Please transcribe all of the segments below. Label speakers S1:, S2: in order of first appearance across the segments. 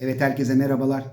S1: Evet herkese merhabalar.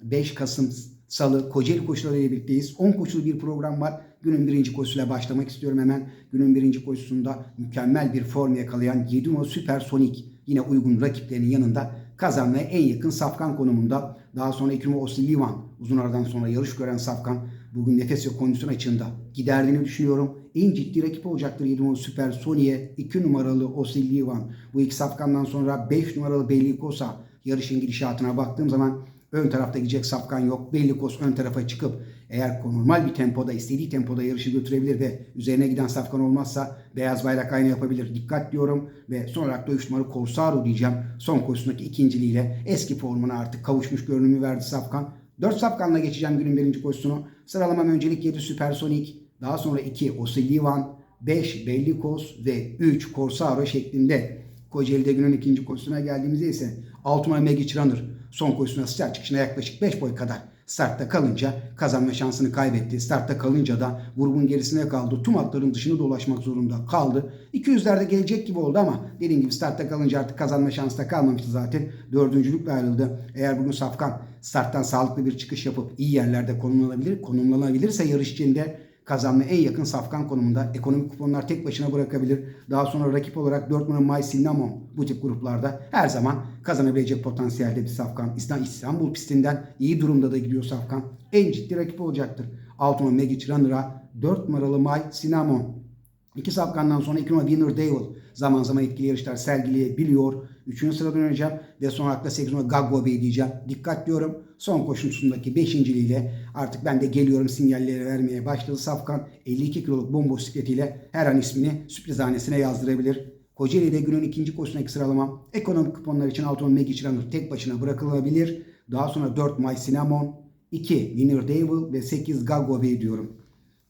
S1: 5 Kasım Salı Kocaeli koşuları ile birlikteyiz. 10 koşulu bir program var. Günün birinci koşusuyla başlamak istiyorum hemen. Günün birinci koşusunda mükemmel bir form yakalayan 7 numaralı Süper Sonic yine uygun rakiplerinin yanında kazanmaya en yakın safkan konumunda. Daha sonra 2 numaralı Osil Livan uzun aradan sonra yarış gören safkan bugün nefes ve kondisyon açığında giderdiğini düşünüyorum. En ciddi rakip olacaktır 7 numaralı Süper Sonic'e 2 numaralı Livan. Bu iki safkandan sonra 5 numaralı Belli Kosa yarışın gidişatına baktığım zaman ön tarafta gidecek safkan yok. Belli Kos ön tarafa çıkıp eğer normal bir tempoda, istediği tempoda yarışı götürebilir ve üzerine giden safkan olmazsa beyaz bayrak aynı yapabilir. Dikkat diyorum ve son olarak da 3 numaralı Corsaro diyeceğim. Son koşusundaki ikinciliğiyle eski formuna artık kavuşmuş görünümü verdi safkan. 4 safkanla geçeceğim günün birinci koşusunu. Sıralamam öncelik 7 Supersonic, daha sonra 2 Osilivan, 5 Bellikos ve 3 Corsaro şeklinde. Kocaeli'de günün ikinci koşusuna geldiğimizde ise 6 numara Magic Runner son koşusuna start çıkışına yaklaşık 5 boy kadar startta kalınca kazanma şansını kaybetti. Startta kalınca da grubun gerisine kaldı. Tüm atların dışını dolaşmak zorunda kaldı. 200'lerde gelecek gibi oldu ama dediğim gibi startta kalınca artık kazanma şansı da kalmamıştı zaten. Dördüncülükle ayrıldı. Eğer bugün Safkan starttan sağlıklı bir çıkış yapıp iyi yerlerde konumlanabilir, konumlanabilirse yarış içinde kazanmaya en yakın safkan konumunda. Ekonomik kuponlar tek başına bırakabilir. Daha sonra rakip olarak 4 numara My Cinnamon bu tip gruplarda her zaman kazanabilecek potansiyelde bir safkan. İstanbul, pistinden iyi durumda da gidiyor safkan. En ciddi rakip olacaktır. 6 numara Magic Runner'a 4 numaralı My Cinnamon. İki safkandan sonra 2 numara Winner Devil zaman zaman etkili yarışlar sergileyebiliyor. Üçüncü sırada döneceğim ve son hakta 8 numara Gaggo Bey diyeceğim. Dikkat diyorum. Son koşusundaki beşinciliğiyle artık ben de geliyorum sinyalleri vermeye başladı. Safkan 52 kiloluk bomboş bisikletiyle her an ismini sürprizhanesine yazdırabilir. Kocaeli'de günün ikinci koşusundaki sıralamam ekonomik kuponlar için Alton Magic Runner tek başına bırakılabilir. Daha sonra 4 My Cinnamon, 2 Winner Devil ve 8 Gaggo Bey diyorum.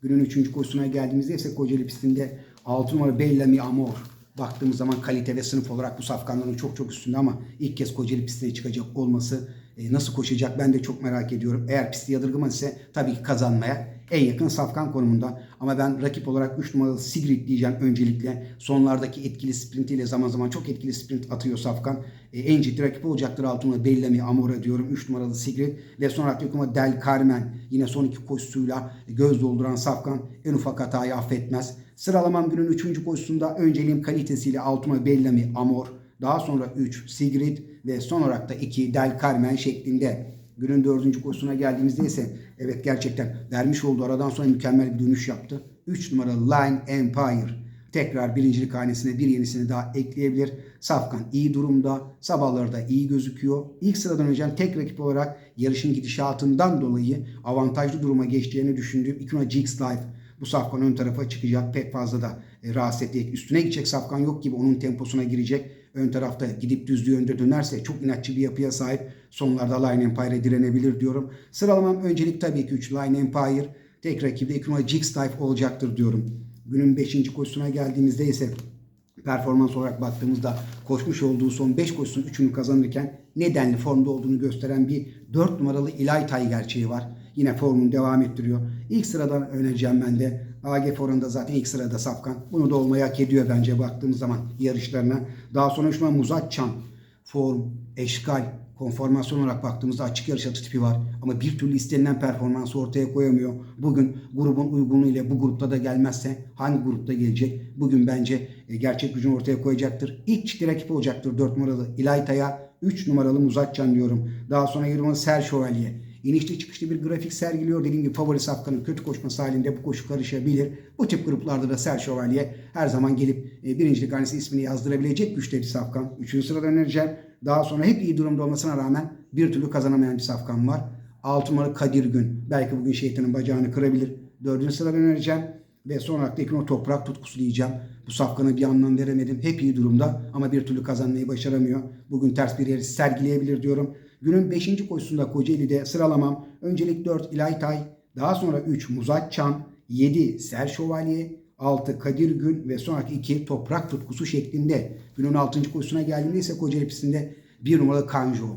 S1: Günün 3. koşusuna geldiğimizde ise Kocaeli pistinde 6 numara Bellamy Amor. Baktığımız zaman kalite ve sınıf olarak bu safkanların çok çok üstünde ama ilk kez Kocaeli pistine çıkacak olması e, nasıl koşacak ben de çok merak ediyorum. Eğer pisti yadırgamaz ise tabii ki kazanmaya en yakın safkan konumunda. Ama ben rakip olarak 3 numaralı Sigrid diyeceğim öncelikle. Sonlardaki etkili sprintiyle zaman zaman çok etkili sprint atıyor safkan. E, en ciddi rakip olacaktır 6 numaralı Bellamy Amor'a diyorum. 3 numaralı Sigrid ve sonra 4 numaralı Del Carmen. Yine son iki koşusuyla göz dolduran safkan en ufak hatayı affetmez. Sıralamam günün 3. koşusunda önceliğim kalitesiyle 6 numaralı Bellamy Amor. Daha sonra 3 Sigrid ve son olarak da 2 Del Carmen şeklinde. Günün dördüncü koşusuna geldiğimizde ise evet gerçekten vermiş olduğu aradan sonra mükemmel bir dönüş yaptı. 3 numaralı Line Empire tekrar birincilik hanesine bir yenisini daha ekleyebilir. Safkan iyi durumda. Sabahları da iyi gözüküyor. İlk sıradan önce tek rakip olarak yarışın gidişatından dolayı avantajlı duruma geçeceğini düşündüğüm 2 numaralı Jigs Life bu safkan ön tarafa çıkacak. Pek fazla da e, rahatsız edecek. Üstüne gidecek safkan yok gibi onun temposuna girecek. Ön tarafta gidip düzlüğü önde dönerse çok inatçı bir yapıya sahip. Sonlarda Line Empire'e direnebilir diyorum. Sıralamam öncelik tabii ki 3 Line Empire. Tek rakibi de 2 numara olacaktır diyorum. Günün 5. koşusuna geldiğimizde ise performans olarak baktığımızda koşmuş olduğu son 5 koşusun 3'ünü kazanırken nedenli formda olduğunu gösteren bir 4 numaralı İlaytay gerçeği var. Yine formunu devam ettiriyor. İlk sıradan önereceğim ben de. AGF oranında zaten ilk sırada Safkan. Bunu da olmayı hak ediyor bence baktığımız zaman yarışlarına. Daha sonra şu an Muzatçan form, eşkal, konformasyon olarak baktığımızda açık yarış atı tipi var. Ama bir türlü istenilen performansı ortaya koyamıyor. Bugün grubun uygunluğu ile bu grupta da gelmezse hangi grupta gelecek? Bugün bence e, gerçek gücünü ortaya koyacaktır. İlk ciddi rakip olacaktır 4 numaralı İlayta'ya. 3 numaralı Muzatcan diyorum. Daha sonra 20 numaralı Ser Şövalye. İnişli çıkışlı bir grafik sergiliyor. Dediğim gibi favori safkanın kötü koşması halinde bu koşu karışabilir. Bu tip gruplarda da Ser Şövalye her zaman gelip e, birincilik hanesi ismini yazdırabilecek güçte bir safkan. Üçüncü sırada önereceğim. Daha sonra hep iyi durumda olmasına rağmen bir türlü kazanamayan bir safkan var. Altı numaralı Kadir Gün. Belki bugün şeytanın bacağını kırabilir. Dördüncü sırada önereceğim. Ve son olarak da numara toprak tutkusu diyeceğim. Bu safkana bir anlam veremedim. Hep iyi durumda ama bir türlü kazanmayı başaramıyor. Bugün ters bir yeri sergileyebilir diyorum. Günün 5. koşusunda Kocaeli'de sıralamam. Öncelik 4 İlaytay, daha sonra 3 Muzatçan, 7 Ser Şövalye, 6 Kadir Gün ve sonraki 2 Toprak Tutkusu şeklinde. Günün 6. koşusuna geldiğinde ise Kocaeli pistinde 1 numaralı Kanjo.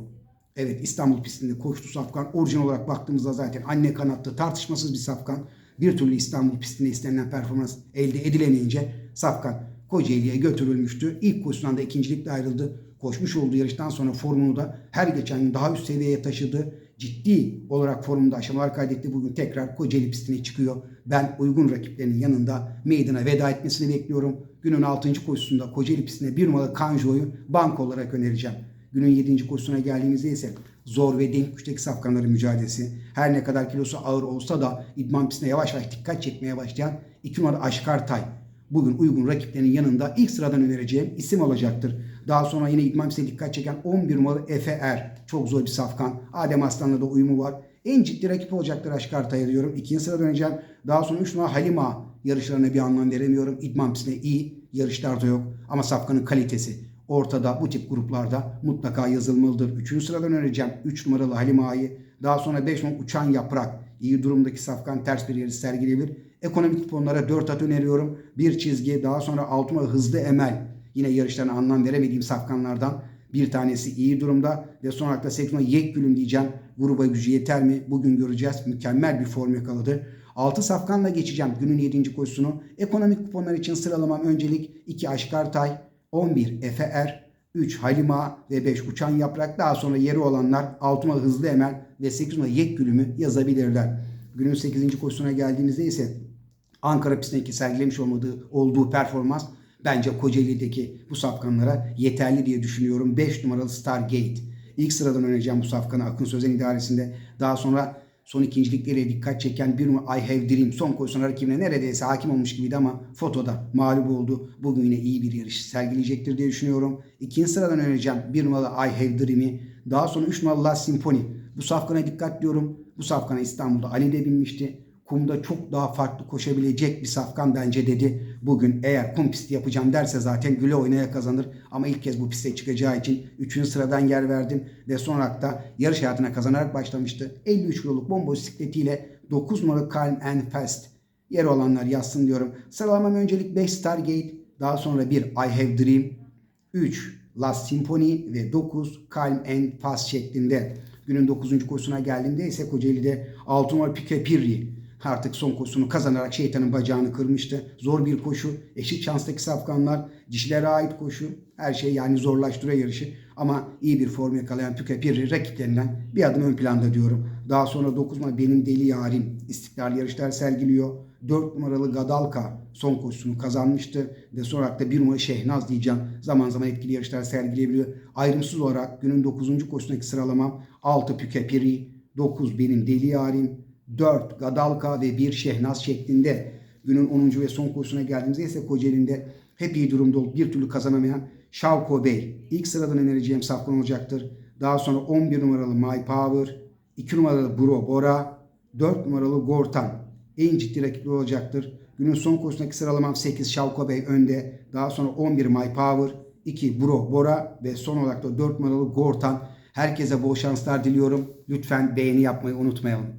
S1: Evet İstanbul pistinde koştu safkan. Orijinal olarak baktığımızda zaten anne kanattı tartışmasız bir safkan. Bir türlü İstanbul pistinde istenilen performans elde edilemeyince safkan Kocaeli'ye götürülmüştü. İlk koşusundan da ikincilikle ayrıldı. Koşmuş olduğu yarıştan sonra formunu da her geçen gün daha üst seviyeye taşıdı. Ciddi olarak formunda aşamalar kaydetti. Bugün tekrar Kocaeli pistine çıkıyor. Ben uygun rakiplerinin yanında meydana veda etmesini bekliyorum. Günün 6. koşusunda Kocaeli pistine bir numaralı Kanjo'yu bank olarak önereceğim. Günün 7. koşusuna geldiğimizde ise zor ve denk güçteki safkanların mücadelesi. Her ne kadar kilosu ağır olsa da idman pistine yavaş yavaş dikkat çekmeye başlayan 2 numaralı Aşkar Tay. Bugün uygun rakiplerinin yanında ilk sıradan önereceğim isim olacaktır. Daha sonra yine idman pistine dikkat çeken 11 numaralı Efe Er. Çok zor bir safkan. Adem Aslan'la da uyumu var. En ciddi rakip olacaktır Aşkar Tay'a diyorum. İkinci sırada döneceğim. Daha sonra 3 numara Halima. Yarışlarına bir anlam veremiyorum. İdman pistine iyi. Yarışlarda yok. Ama safkanın kalitesi ortada bu tip gruplarda mutlaka yazılmalıdır. Üçüncü sıradan önereceğim 3 numaralı Halima'yı. Daha sonra 5 numaralı Uçan Yaprak. İyi durumdaki safkan ters bir yarış sergileyebilir. Ekonomik kuponlara 4 at öneriyorum. Bir çizgi daha sonra 6 numaralı Hızlı Emel. Yine yarışlarına anlam veremediğim safkanlardan bir tanesi iyi durumda ve son olarak da 8 numaralı Yek Gülüm diyeceğim. Gruba gücü yeter mi? Bugün göreceğiz. Mükemmel bir form yakaladı. 6 safkanla geçeceğim günün 7. koşusunu. Ekonomik kuponlar için sıralamam öncelik 2 Aşkar Tay, 11 Efe Er, 3 Halima ve 5 Uçan Yaprak. Daha sonra yeri olanlar 6 numaralı Hızlı Emel ve 8 numaralı Yek Gülüm'ü yazabilirler. Günün 8. koşusuna geldiğimizde ise Ankara pistindeki sergilemiş olmadığı, olduğu performans bence Kocaeli'deki bu safkanlara yeterli diye düşünüyorum. 5 numaralı Stargate. İlk sıradan önereceğim bu safkanı Akın Sözen idaresinde. Daha sonra son ikincilikleriyle dikkat çeken bir numara I Have Dream son koşusuna rakibine neredeyse hakim olmuş gibiydi ama fotoda mağlup oldu. Bugün yine iyi bir yarış sergileyecektir diye düşünüyorum. İkinci sıradan önereceğim bir numaralı I Have Dream'i. Daha sonra 3 numaralı La Symphony. Bu safkana dikkat diyorum. Bu safkana İstanbul'da Ali de binmişti. Kumda çok daha farklı koşabilecek bir safkan bence dedi. Bugün eğer kum pisti yapacağım derse zaten güle oynaya kazanır. Ama ilk kez bu piste çıkacağı için 3. sıradan yer verdim. Ve son da yarış hayatına kazanarak başlamıştı. 53 kiloluk bomba bisikletiyle 9 numaralı Calm and Fast. Yer olanlar yazsın diyorum. Sıralamam öncelik 5 Stargate. Daha sonra 1 I Have Dream. 3 Last Symphony ve 9 Calm and Fast şeklinde. Günün 9. koşusuna geldiğimde ise Kocaeli'de 6 numara Pique Pirri artık son koşusunu kazanarak şeytanın bacağını kırmıştı. Zor bir koşu. Eşit şanstaki safkanlar. Dişlere ait koşu. Her şey yani zorlaştırıyor yarışı. Ama iyi bir form yakalayan Tüke Pirri rakiplerinden bir adım ön planda diyorum. Daha sonra 9 numara Benim Deli Yarim istikrar yarışlar sergiliyor. 4 numaralı Gadalka son koşusunu kazanmıştı. Ve sonra olarak da 1 numara Şehnaz diyeceğim. Zaman zaman etkili yarışlar sergileyebiliyor. Ayrımsız olarak günün 9. koşusundaki sıralamam 6 Püke Piri, 9 Benim Deli Yarim, 4 Gadalka ve 1 Şehnaz şeklinde günün 10. ve son koşusuna geldiğimizde ise Kocaeli'nde hep iyi durumda olup bir türlü kazanamayan Şavko Bey ilk sıradan önereceğim safkan olacaktır. Daha sonra 11 numaralı My Power, 2 numaralı Bro Bora, 4 numaralı Gortan en ciddi rakipli olacaktır. Günün son koşusundaki sıralamam 8 Şavko Bey önde. Daha sonra 11 My Power, 2 Bro Bora ve son olarak da 4 numaralı Gortan. Herkese bol şanslar diliyorum. Lütfen beğeni yapmayı unutmayalım.